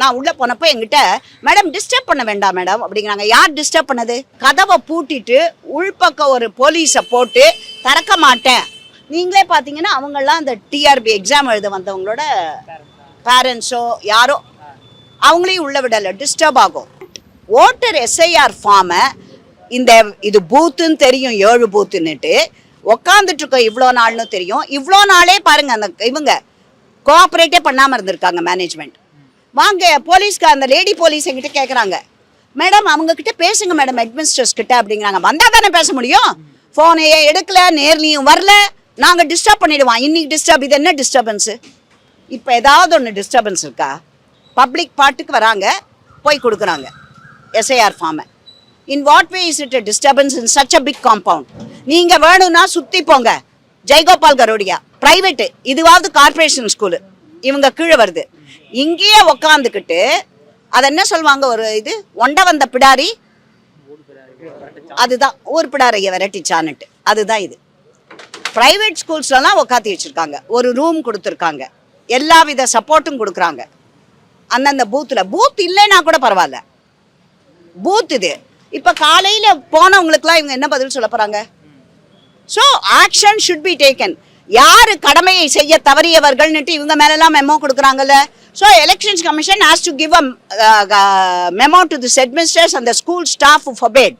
நான் உள்ளே போனப்போ எங்கிட்ட மேடம் டிஸ்டர்ப் பண்ண வேண்டாம் மேடம் அப்படிங்கிறாங்க. யார் டிஸ்டர்ப் பண்ணது? கதவை பூட்டிட்டு உள்பக்கம் ஒரு போலீஸை போட்டு திறக்க மாட்டேன். நீங்களே பார்த்தீங்கன்னா அவங்கெல்லாம் அந்த டிஆர்பி எக்ஸாம் எழுத வந்தவங்களோட பேரண்ட்ஸோ யாரோ அவங்களையும் உள்ள விடலை. டிஸ்டர்ப் ஆகும். ஓட்டர் எஸ்ஐஆர் ஃபார்மை இந்த இது பூத்துன்னு தெரியும் ஏழு பூத்துன்னுட்டு உக்காந்துட்ருக்கோம் இவ்வளோ நாள்னு தெரியும். இவ்வளோ நாளே பாருங்கள் அந்த இவங்க கோஆப்ரேட்டே பண்ணாமல் இருந்திருக்காங்க மேனேஜ்மெண்ட் வாங்க போலீஸ்க்கு அந்த லேடி போலீஸ் எங்கிட்ட கேட்குறாங்க மேடம் அவங்க கிட்ட பேசுங்க மேடம் அட்மினிஸ்ட்ரேஸ் கிட்ட அப்படிங்கிறாங்க. வந்தால் தானே பேச முடியும். ஃபோனையே எடுக்கல நேர்லையும் வரல. நாங்கள் டிஸ்டர்ப் பண்ணிடுவோம். இன்னைக்கு டிஸ்டர்ப் இது என்ன டிஸ்டர்பன்ஸு இப்போ ஏதாவது ஒன்று டிஸ்டர்பன்ஸ் இருக்கா? பப்ளிக் பாட்டுக்கு வராங்க போய் கொடுக்குறாங்க. எஸ்ஐஆர் ஃபார்மை in what way is it disturbance in such a big compound நீங்கள் வேணும்னா சுற்றி போங்க. ஜெய்கோபால் கரோடியா. ப்ரைவேட்டு இதுவாவது கார்ப்பரேஷன் ஸ்கூலு இவங்க கீழே வருது. இங்கேயே உக்காந்துக்கிட்டு அதை என்ன சொல்லுவாங்க? ஒரு இது ஒண்ட வந்த பிடாரி அதுதான் ஊர் பிடாரையை விரட்டிச்சான்னுட்டு. அதுதான் இது. ப்ரைவேட் ஸ்கூல்ஸ்லலாம் உக்காத்தி வச்சுருக்காங்க. ஒரு ரூம் கொடுத்துருக்காங்க. எல்லா வித சப்போர்ட்டும் கொடுக்குறாங்க. அந்தந்த பூத்தில் பூத் இல்லைன்னா கூட பரவாயில்ல. பூத் இது. இப்போ காலையில் போனவங்களுக்குலாம் இவங்க என்ன பதில் சொல்ல போகிறாங்க so action should be taken யார் கடமையை செய்ய தவறியவர்கள்னுட்டு இவங்க மேலெல்லாம் memo கொடுக்குறாங்கல்ல? So elections commission has to give a memo to this administration அந்த ஸ்கூல் ஸ்டாஃப் ஃபபேட்